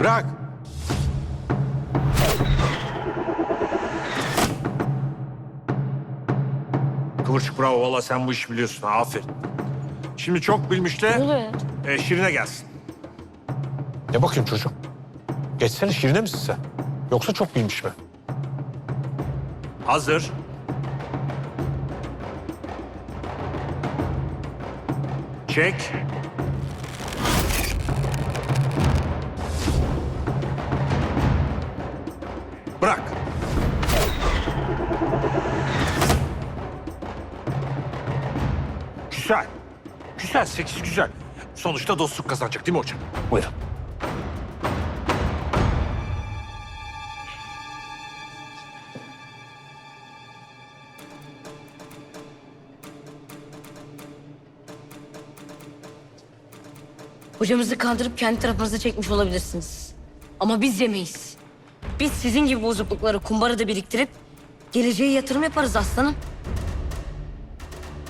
Bırak. Kıvırcık bravo valla sen bu işi biliyorsun ha aferin. Şimdi çok bilmişle Ne oluyor e, Şirin'e gelsin. Ne bakayım çocuğum? Geçsene şirine misin sen? Yoksa çok bilmiş mi? Hazır. Çek. Bırak. Güzel. Güzel, sekiz güzel. Sonuçta dostluk kazanacak değil mi hocam? Buyurun. Hocamızı kandırıp kendi tarafınıza çekmiş olabilirsiniz. Ama biz yemeyiz. Biz sizin gibi bozuklukları kumbarada biriktirip geleceğe yatırım yaparız aslanım.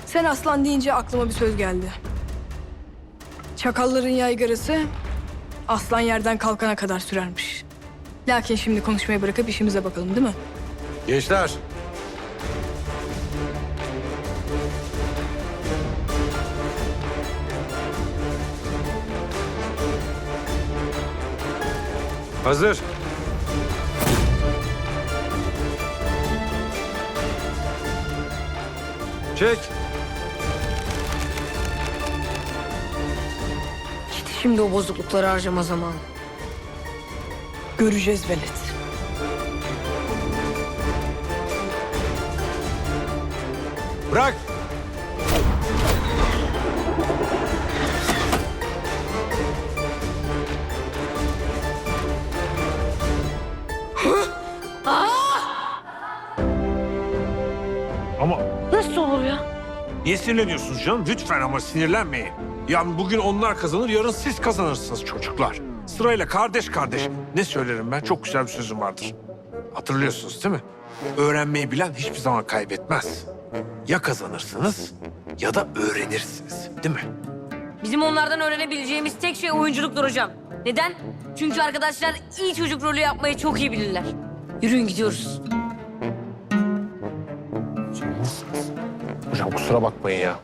Sen aslan deyince aklıma bir söz geldi. Çakalların yaygarası aslan yerden kalkana kadar sürermiş. Lakin şimdi konuşmayı bırakıp işimize bakalım değil mi? Gençler. Hazır. Çek. İşte şimdi o bozuklukları harcama zamanı. Göreceğiz velet. Bırak. Ama Nasıl olur ya? niye sinirleniyorsunuz canım? Lütfen ama sinirlenmeyin. Yani bugün onlar kazanır, yarın siz kazanırsınız çocuklar. Sırayla kardeş kardeş. Ne söylerim ben? Çok güzel bir sözüm vardır. Hatırlıyorsunuz değil mi? Öğrenmeyi bilen hiçbir zaman kaybetmez. Ya kazanırsınız ya da öğrenirsiniz. Değil mi? Bizim onlardan öğrenebileceğimiz tek şey oyunculuktur hocam. Neden? Çünkü arkadaşlar iyi çocuk rolü yapmayı çok iyi bilirler. Yürüyün gidiyoruz. Hocam kusura bakmayın ya.